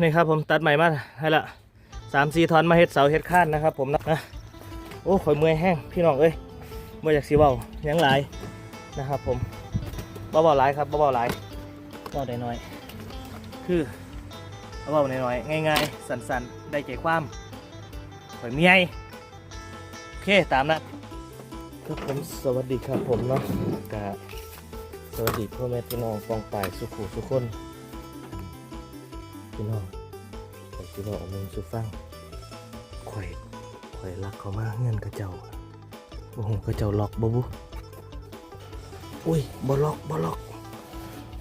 นี่ครับผมตัดใหม่มาให้ละสามสี่ทอนมาเฮ็ดเสาเฮ็ดข้านนะครับ ผมนะโอ้ข่อยเมื่อยแห้งพี่น้องเอ้ยเมื่อยจากสีเบายังหลายนะครับ ผมเบาๆหลายครับเบาๆหลายเบาได้น้อย คือเบาๆน้อยๆง่ายๆ สั้นๆ ได้ใจความข่อยเมียยโอเคตามนะครับผมสวัสดีครับผมเนาะกะสวัสดีพ่อแม่พี่น้องปองปายสุขุทุกคน พี่น้องข่อยสิบอกเอามึงสุฟังข่อยข่อยรักเขามากเงินกระเจ้าบ่ฮู้กระเจ้าล็อกบ่บุอุ้ยบ่ล็อกบ่ล็อก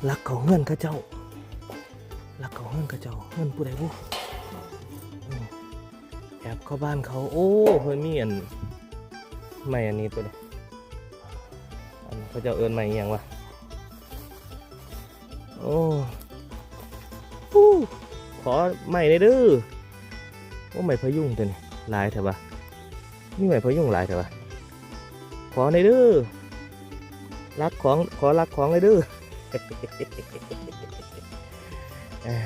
รักเขาเงินกระเจ้ารักเขาเงินกระเจ้าเงินผู้ใดบุแอบเข้าบ้านเขาโอ้เฮ้ยมีอันไม่อันนี้ตัวนี้อันเขาเจ้าเอิ้นใหม่อีหยังวะโอู้้ขอใหม่เลยเด้อว่าใหม่พยุงตัวนี้ลายเถอะปะนี่ใหม่พยุงลายเถอะปะขอในอยเด้อรักของขอรักของเลยเด้อเอ้อ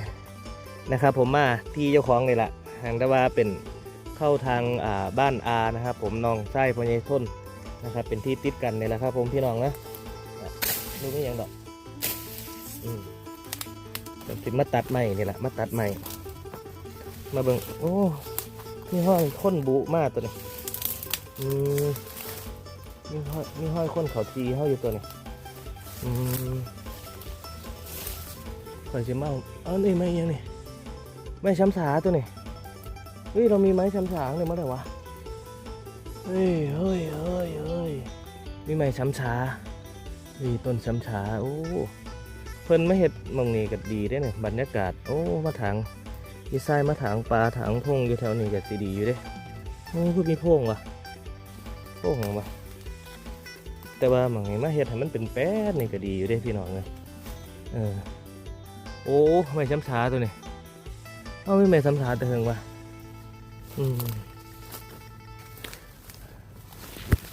นะครับผมมาที่เจ้าของเลยล่ะหางแต่ว่าเป็นเข้าทางาบ้านอานะครับ ผมน้องไส้พญายทนนะครับ เป็นที่ติดกันนี่แหละครับ ผมพี่น้องนะอะดูไม่ยังดอก อืม ผมสิมาตัดใหม่นี่แหละมาตัดใหม่มาเบิ่งโอ้มีห้อยค้นบุมากตัวนี้อืมมีห้อยมีห้อยค้นเขาทีห้อยอยู่ตัวนี้อืมคอยจะมาเอาเอานี่ไม่ยังนี่ไม่ช้ำสาตัวนี้เฮ้ยเรามีไม้ช้ำสาเลยเมื่อไหร่วะเฮ้ยเฮ้ยเฮ้ยเฮ้ยมีไม้ช้ำชามีต้นช้ำชาโอ้ เพิ่นมาเห็ดมองนี้ก็ดีได้เนี่ยบรรยากาศโอ้มาถางมีทรายมาถางปลาถางพงอยู่แถวนี้ก็สิดีอยู่เด้โอ้คือมีพงวะพงวะแต่ว่ามองนี้มาเห็ดให้มันเป็นแป๊ดนี่ก็ดีอยู่เด้พี่น้องเลยเออโอ้ไม่ช้ำชาตัวนี้เอาไม่ไม่ช้ำชาแต่เฮงวะอืม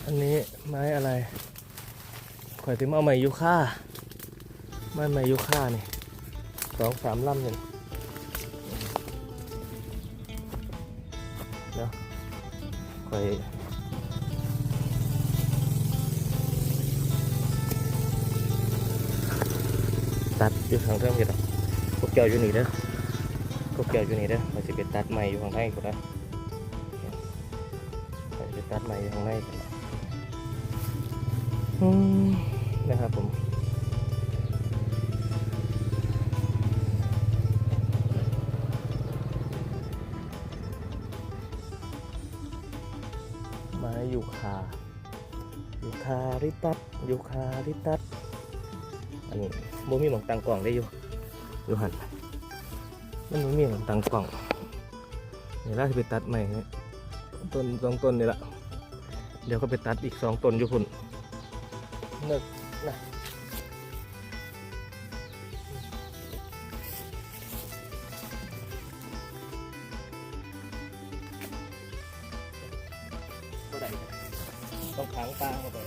อันนี้ไม้อะไรข่อยติมเอาไม้ยูค่า บ้านไมายุค่านี่สองสามลำเลยเนาะคอยตัดอยู่ทางเรื่องกี่ดอพวกเกี่ยวอยู่นี่เด้อพวกเกี่ยวอยู่นี่เด้อเราจะไปตัดใหม่อยู่ข้างในกูนะเราจะตัดใหม่อยู่ข้างในกันนะอืมนะครับผม ไม้ยูคายูคาริตัสยูคาริตัสอันนี้โมมีหมองตังกล่องได้อยู่อยู่หันมันบ่มีหมองตังกล่องเดี๋ยวเราจะไปตัดใหม่เนี่ยต้นสองต้นนี่ละเดี๋ยวก็ไปตัดอีกสองต้นอยู่พุ่นนึกนะ ต้องขังปลาเข้าไป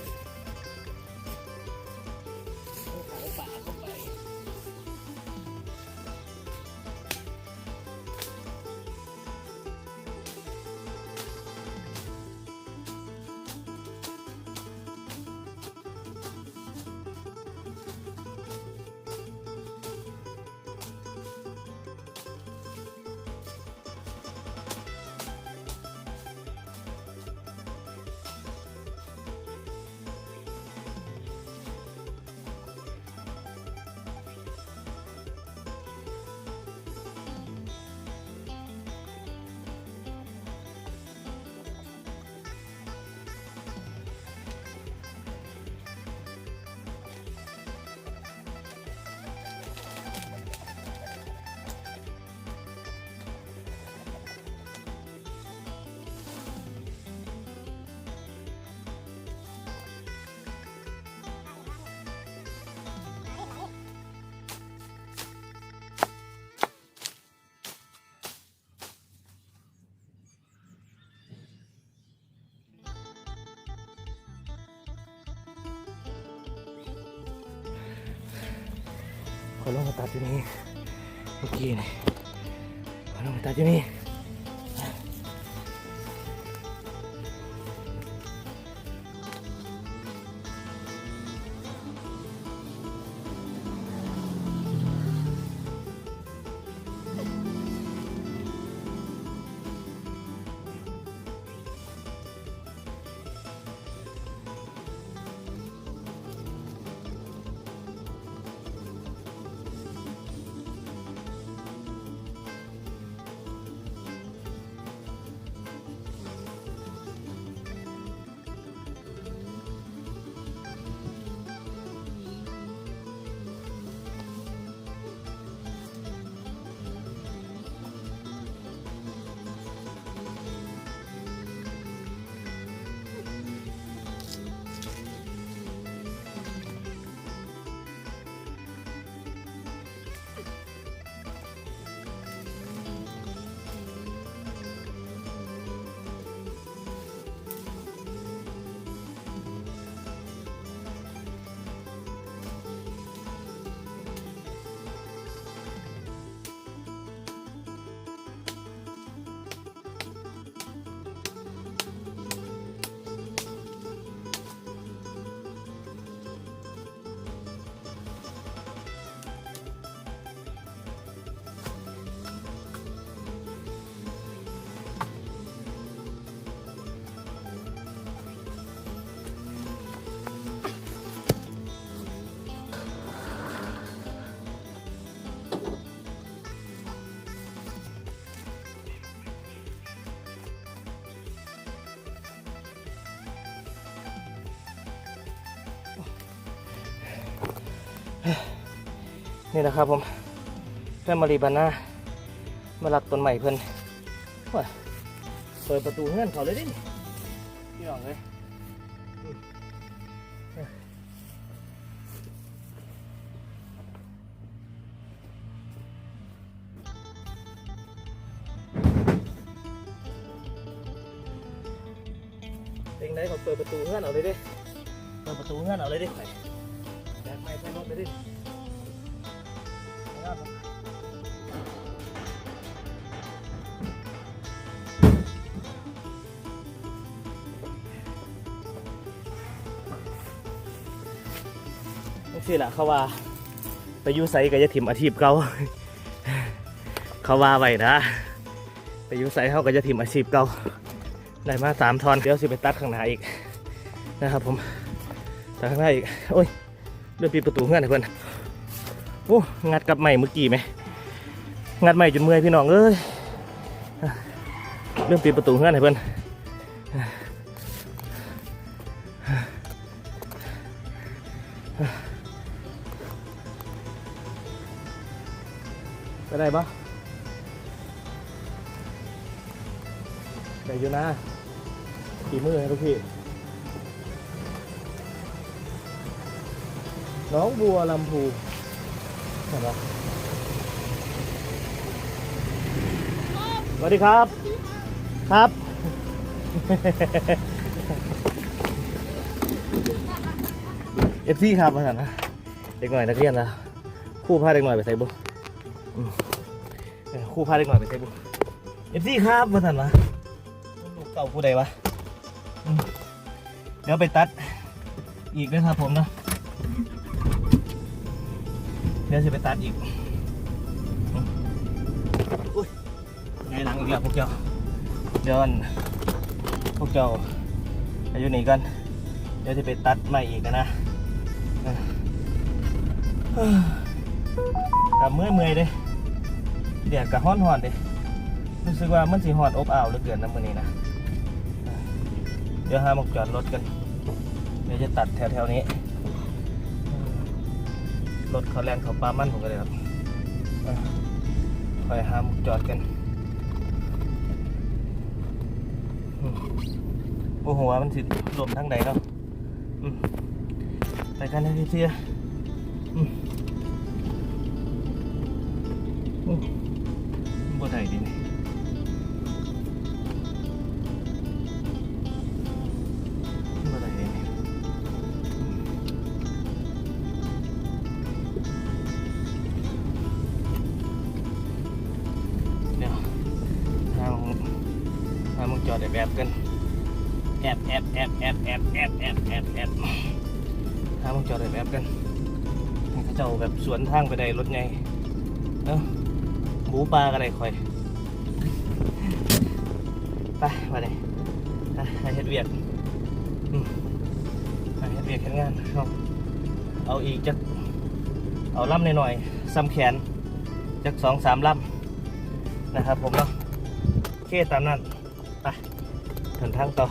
ขาลงมาตัดอยู่นี่เมื่อกี้นี่ขาลงมาตัดอยู่นี่ นี่นะครับผมแฟมิลีบาน่ามาลักต้นใหม่เพิ่นเปิดประตูเฮือนเขาเลยดิพี่น้องเลยอืมเป็นเขาเปิดประตูเฮือนเอาเลยดิ เปิดประตูเฮือนเอาเลยดิไปแบกไม้ใส่รถเลยดิ นี่แหละเขาว่า ไปยูไซก็จะถิ่มอาชีพเก่าเขาว่าไว้นะ ไปยูไซเขาก็จะถิ่มอาชีพเก่าได้มาสามทอนเดี๋ยวสิไปตัดข้างหน้าอีกนะครับผมตัดข้างหน้าอีกโอ้ยเริ่มปิดประตูเงื่อนให้เพื่อนโอ้งัดกับใหม่เมื่อกี้ไหมงัดใหม่จนเมื่อยพี่น้องเอ้ยเริ่มปิดประตูเงื่อนให้เพื่อน ได้ปะได้อยู่นะกี่มือให้ลูกพี่ น้องบัวลำพูเห็นปะสวัสดีครับ ครับ เอฟซีครับมาสันนะเด็กหน่อยนักเรียนนะคู่พาเด็กหน่อยไปใส่บุอืมเออ ครู่พาเด็กหน่อยไปใส่บุเอฟซีครับมาสันนะลูกเก่าผู้ใดวะเดี๋ยวไปตัดอีกนะครับผมนะเดี๋ยวจะไปตัดอีกอุ้ยไงหลังอีกแล้วพวกเจ้าเดี๋ยวอันพวกเจ้าอายุนี่กันเดี๋ยวจะไปตัดใหม่อีกนะนะกับเมื่อยเมื่อยเด้ เดี๋ยวกับห้อนหอนๆเด้รู้สึกว่ามันสีหอนอบอ้าวเหลือเกินนะมื้อนี้นะ เดี๋ยวหามกจอดรถกัน เดี๋ยวจะตัดแถวๆนี้ รถเขาแลนเขาปลามั่นผมก็เลยครับคอยหามกจอดกันโอ้โหมันสิลมทั้งใดเนาะไปกันนะพี่เสีย อืมอืมบ่ได้ดินี่บ่ได้ดินี่เดี๋ยวจอดแอบแอบกันแอบแอ กูปลากันเลยคอยไปมาเลยไปเฮ็ดเวียกไปเฮ็ดเวียดเฮ็งานเอาเอาอีกจักเอาล่ำหน่อยๆซ้ำแขนจักสองสามล่ำนะครับผมเนาะเคตามนั้นไปถึงทางต่อ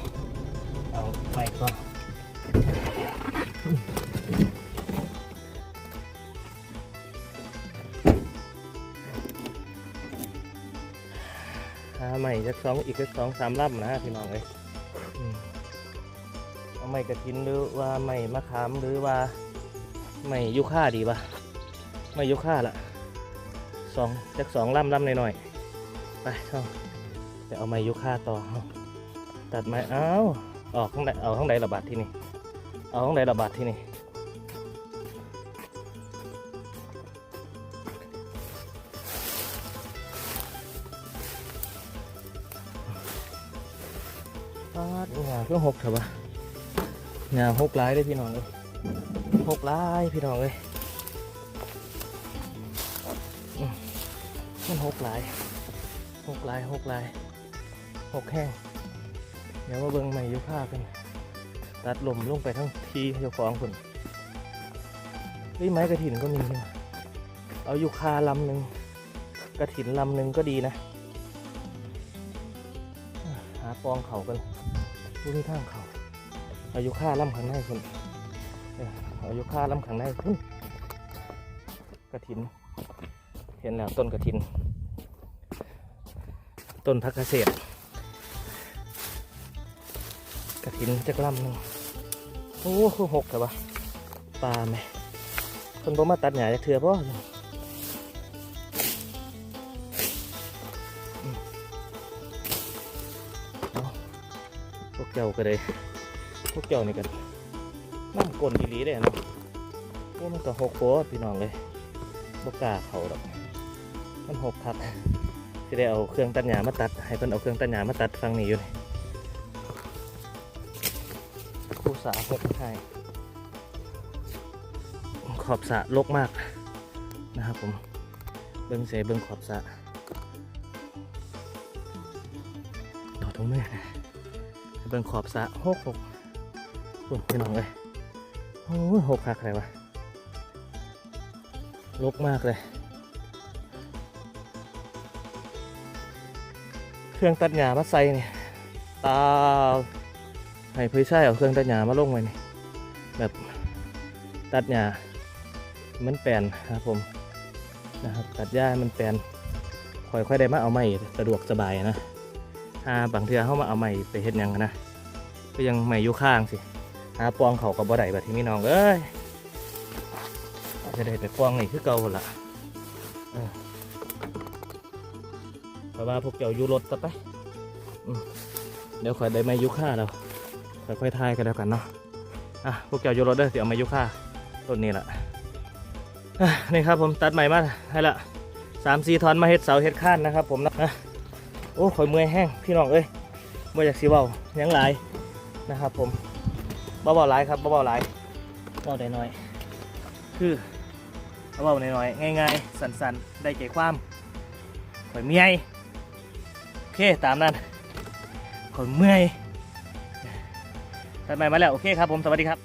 เอาไปก็ ใหม่จักสองอีกจักสองสามลำนะพี่น้องเลยอืมเอาใหม่กระถินหรือว่าใหม่มะขามหรือว่าใหม่ยุค่าดีปะใหม่ยุค่าละสองจักสองลำลำหน่อยๆไปเอาจะเอาไม้ยุค่าต่อตัดไม้เอ้าออกข้างใดเอาข้างใดระบาดที่นี่เอาข้างใดระบาดที่นี่ ดงาเพื่อหกเถอะวะงาหกหลายเลยพี่น้องเลยหกหลายพี่น้องเลยมันหกหลายหกลายหกลายหกแห้งเดี๋ยวมาเบิ่งใหม่ยุค่ากันตัดลมลงไปทั้งทีเจ้าของคนเฮ้ยไม้กระถินก็มีนี่หว่าเอายุคาลำหนึ่งกระถินลำหนึ่งก็ดีนะ หาปองเขากัน ดูนี่ทางเขาเอายุคาลำข้างในคนเออเอายุคาลำข้างในคุณกระถิน เห็นแล้วต้นกระถิน ต้นพักเกษตรกระถินจักลำหนึ่งโอ้คือหกแต่ว่าปลาไหมคนบ่มาตัดหญ้าจะเถื่อป่ะ เจ้าก็เลยพวกเจ้านี่กันนั่งกลนอีหลีได้เนาะพวกมันก็หกโคพี่น้องเลยบกล้าเขาดอกมันหกคักจะได้เอาเครื่องตัดหญ้ามาตัด ให้เพิ่นเอาเครื่องตัดหญ้ามาตัดฟังนี้อยู่นี่คู่สาหกให้ขอบสะลกมากนะครับผมเบิ้งเสเบิ้งขอบสะต่อตรงนี้นะ เบิ้งขอบสะหกหกปุ่นพี่น้องเลยโอ้ยหกคักอะไรวะลกมากเลย เครื่องตัดหญ้ามาใส่เนี่ยตาให้เพื่อใช้เอาเครื่องตัดหญ้ามาลงไว้นี่แบบตัดหญ้ามันแปลนครับผมนะครับตัดหญ้ามันแปลนค่อยๆได้มาเอาไม้สะดวกสบายนะ ถ้าบางเทือเข้ามาเอาไม้ไปเฮ็ดยังนะก็ยังไม้อยู่ข้างสิหาปองเขากับบ่ได้แบบที่มีน้องเอ้ยจะได้ไปปองนี่คือเก่าหั่นละเพราะว่าพวกเจ้าอยู่รถซะไปอืมเดี๋ยวข่อยได้ไม้ยุค่าเราค่อยๆทายกันแล้วกันเนาะอะพวกเจ้าอยู่รถเด้อเดี๋ยวเอาไม้ยุค่าต้นนี้ละอะนี่ครับผมตัดใหม่มาให้ละสามสี่ทอนมาเฮ็ดเสาเฮ็ดข้านนะครับผมนะ โอ้ข่อยเมื่อยแห้งพี่น้องเอ้ยเมื่อยจากสีเบายังหลายนะครับ ผมเบาๆหลายครับเบาๆหลายเบาได้น้อย คือเบาๆน้อยๆง่ายๆ สั้นๆ ได้ใจความข่อยเมียโอเคตามนั้นคนเมื่อยตัดใหม่มาแล้ว โอเคครับผม สวัสดีครับ